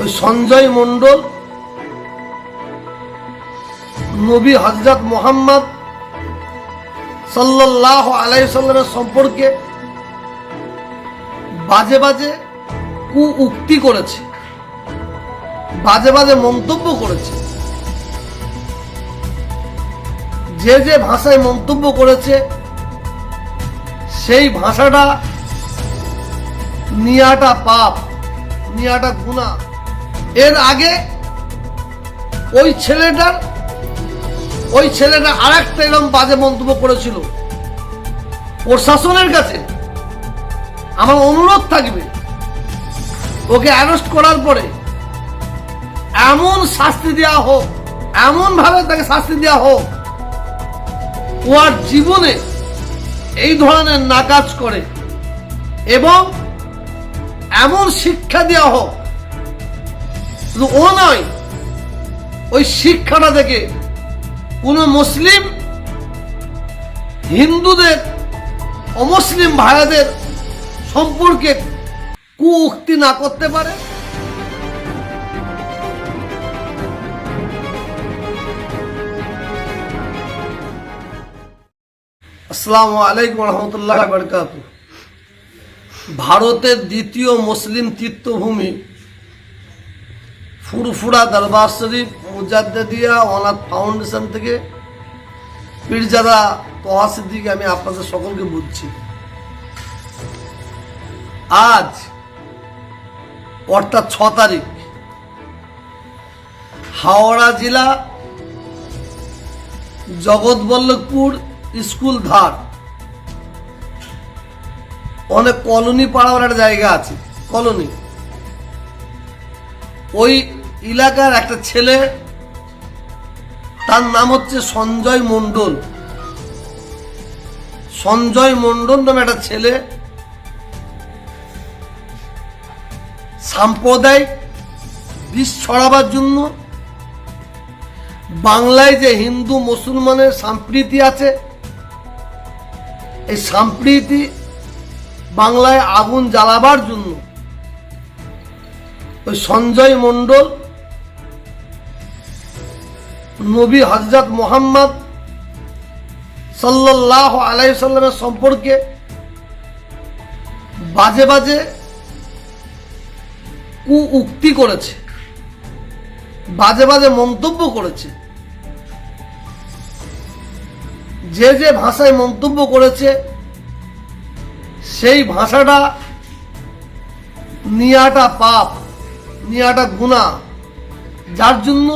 ওই সঞ্জয় মণ্ডল, নবী হজরত মোহাম্মদ সাল্লাহ আলাইসাল্লামের সম্পর্কে বাজে বাজে কু উক্তি করেছে, বাজে বাজে মন্তব্য করেছে। যে যে ভাষায় মন্তব্য করেছে, সেই ভাষাটা নিয়াটা পাপ, নিয়াটা গুণা এর আগে ওই ছেলেটার, ওই ছেলেটা আর একটা এরকম বাজে মন্তব্য করেছিল। প্রশাসনের কাছে আমার অনুরোধ থাকবে। ওকে অ্যারেস্ট করার পরে এমন শাস্তি দেওয়া হোক এমন ভাবে তাকে শাস্তি দেওয়া হোক, ও আর জীবনে এই ধরনের নাকাজ করে এবং এমন শিক্ষা দেওয়া হোক শুধু ও নয়, ওই শিক্ষাটা থেকে কোনো মুসলিম, হিন্দুদের অমুসলিম ভাইদের সম্পর্কে কুউক্তি না করতে পারে? আসসালামু আলাইকুম রহমতুল্লাহ বরকাত ভারতের দ্বিতীয় মুসলিম তীর্থভূমি ফুরফুরা দরবার শরীফ মুজাদ্দিয়া অনাথ ফাউন্ডেশন থেকে পীরজাদা তোহা সিদ্দিকে আমি আপনাদের সকলকে বুঝছি। আজ অর্থাৎ ছ তারিখ হাওড়া জেলা জগৎবল্লভপুর স্কুল ধার। অনেক কলোনি পাড়ার একটা জায়গা আছে, কলোনি। ওই এলাকার একটা ছেলে, তার নাম হচ্ছে সঞ্জয় মণ্ডল। সঞ্জয় মণ্ডল নামে একটা ছেলে, সাম্প্রদায়িক, বিষ ছড়াবার জন্য বাংলায় যে হিন্দু, মুসলমানের সম্প্রীতি আছে, এই সম্প্রীতি বাংলায় আগুন জ্বালাবার জন্য ওই সঞ্জয় মণ্ডল নবী হজরত মোহাম্মদ সাল্লাহ আলাইসাল্লামের সম্পর্কে বাজে বাজে কু উক্তি করেছে, বাজে বাজে মন্তব্য করেছে। যে যে ভাষায় মন্তব্য করেছে, সেই ভাষাটা নিয়াটা পাপ, নিয়াটা গুণা যার জন্য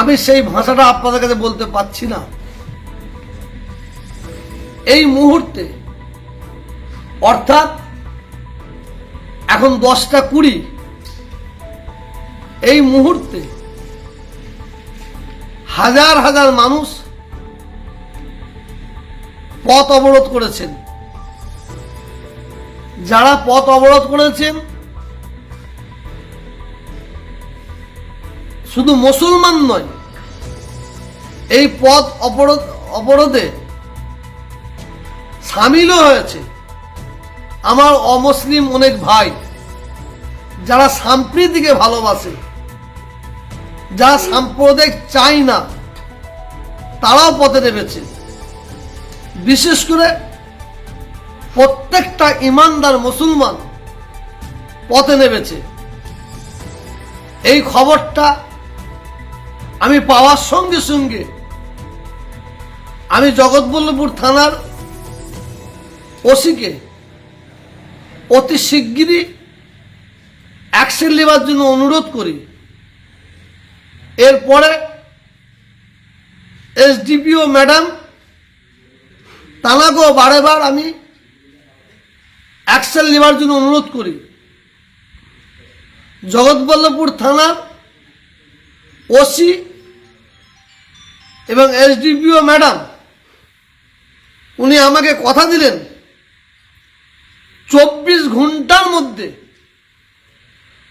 আমি সেই ভাষাটা আপনাদের কাছে বলতে পারছি না। এই মুহূর্তে, অর্থাৎ এখন দশটা কুড়ি, এই মুহূর্তে হাজার হাজার মানুষ পথ অবরোধ করেছেন। যারা পথ অবরোধ করেছেন শুধু মুসলমান নয়, এই পথ অবরোধ, অবরোধে সামিলও হয়েছে। আমার অমুসলিম অনেক ভাই, যারা সাম্প্রীতিকে ভালোবাসে যারা সাম্প্রদায়িক চাই না, তারাও পথে নেমেছে। বিশেষ করে প্রত্যেকটা ইমানদার মুসলমান পথে নেমেছে। এই খবরটা আমি পাওয়ার সঙ্গে সঙ্গে আমি জগৎবল্লভপুর থানার ওসিকে অতি শিগগিরই অ্যাকশন নেবার জন্য অনুরোধ করি। এরপরে এসডিপিও ম্যাডাম তানাকেও বারেবার আমি অ্যাকশন নেবার জন্য অনুরোধ করি। জগৎবল্লভপুর থানার ওসি এবং এসডিপিও ম্যাডাম, উনি আমাকে কথা দিলেন চব্বিশ ঘণ্টার মধ্যে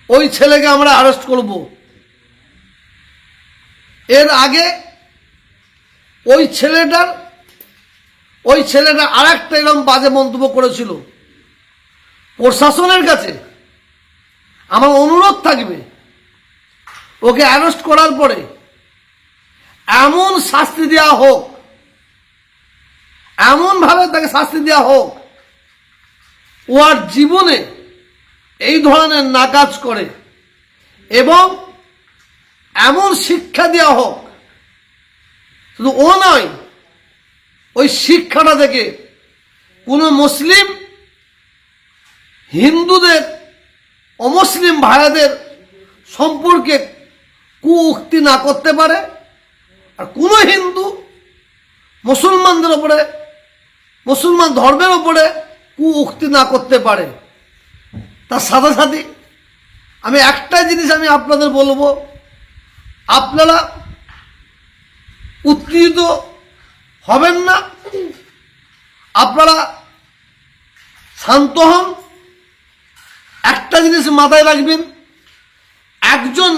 ওই ছেলেকে আমরা অ্যারেস্ট করব। এর আগে ওই ছেলেটার, ওই ছেলেটা আর একটা এরকম বাজে মন্তব্য করেছিল। প্রশাসনের কাছে আমার অনুরোধ থাকবে, ওকে অ্যারেস্ট করার পরে এমন শাস্তি দেওয়া হোক এমন ভাবে তাকে শাস্তি দেওয়া হোক ও আর জীবনে এই ধরনের নাকাজ করে এবং এমন শিক্ষা দেওয়া হোক, শুধু ও নয়, ওই শিক্ষাটা থেকে কোনো মুসলিম, হিন্দুদের অমুসলিম ভাইয়াদের সম্পর্কে কুউক্তি না করতে পারে। আর কোনো হিন্দু মুসলমানদের ওপরে, মুসলমান ধর্মের ওপরে কুউক্তি না করতে পারে। তার সাথে সাথে আমি একটা জিনিস আমি আপনাদের বলব, আপনারা উত্তেজিত হবেন না, আপনারা শান্ত হন। একটা জিনিস মাথায় রাখবেন, একজন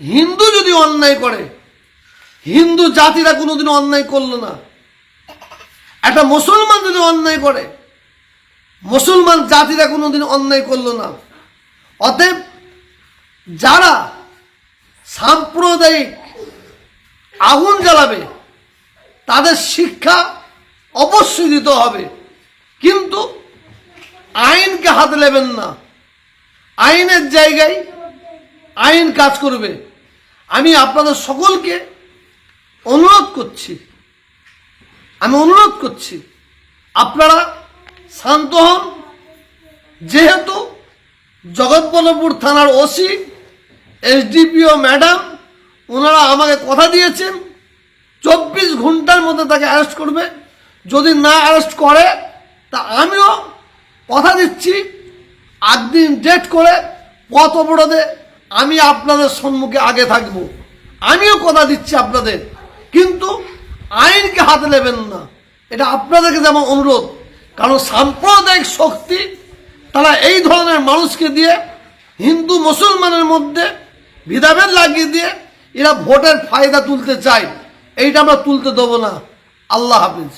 হিন্দু যদি অন্যায় করে হিন্দু জাতিরা কোনোদিন অন্যায় করল না। একটা মুসলমান যদি অন্যায় করে, মুসলমান জাতিরা কোনোদিন অন্যায় করল না। অতএব যারা সাম্প্রদায়িক আগুন জ্বালাবে, তাদের শিক্ষা অবশ্যই দিতে হবে। কিন্তু আইনকে হাতে নেবেন না। আইনের জায়গায় আইন কাজ করবে। আমি আপনাদের সকলকে অনুরোধ করছি। আমি অনুরোধ করছি, আপনারা শান্ত হন। যেহেতু জগৎবল্লভপুর থানার ওসি, এসডিপিও ম্যাডাম, ওনারা আমাকে কথা দিয়েছেন। চব্বিশ ঘণ্টার মধ্যে তাকে অ্যারেস্ট করবে। যদি না অ্যারেস্ট করে, তা আমিও কথা দিচ্ছি। একদিন ডেট করে পথ অবরোধে আমি আপনাদের সম্মুখে আগে থাকব। আমিও কথা দিচ্ছি আপনাদের। কিন্তু আইনকে হাতে নেবেন না। এটা আপনাদেরকে যেমন অনুরোধ, কারণ সাম্প্রদায়িক শক্তি তারা এই ধরনের মানুষকে দিয়ে, হিন্দু মুসলমানের মধ্যে ভেদাভেদ লাগিয়ে দিয়ে এরা ভোটের ফায়দা তুলতে চায়। এইটা আমরা তুলতে দেবো না। আল্লাহ হাফিজ।